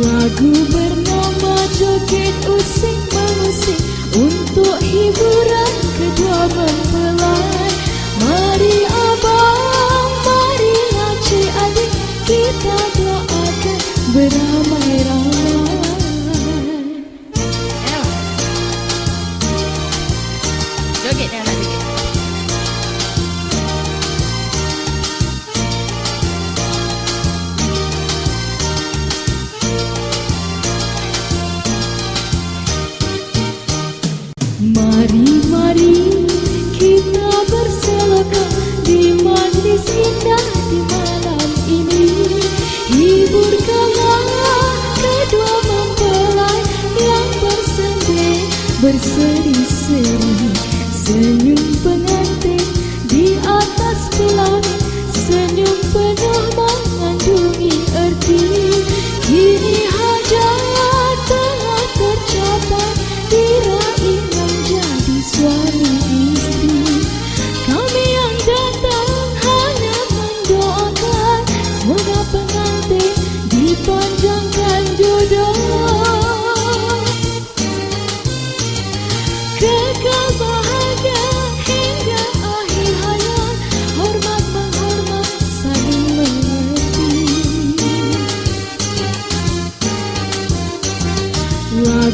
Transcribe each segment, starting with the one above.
Lagu bernama Joget Usik Mengusik Untuk hiburan kedua mempelai Mari abang, marilah cik adik Kita doakan beramai-ramai. Joget dia Mari, mari kita berselokan di majlis indah di malam ini. Hiburkanlah kedua mempelai yang bersendiri berseri-seri. Senyum pengantin di atas pelangi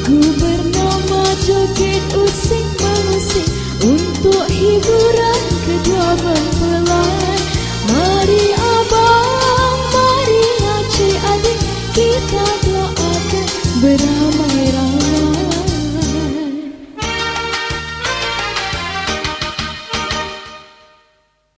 Aku bernama joget usik mengusik Untuk hiburan kedua mempelai Mari abang, mari ngaji adik Kita doakan berapa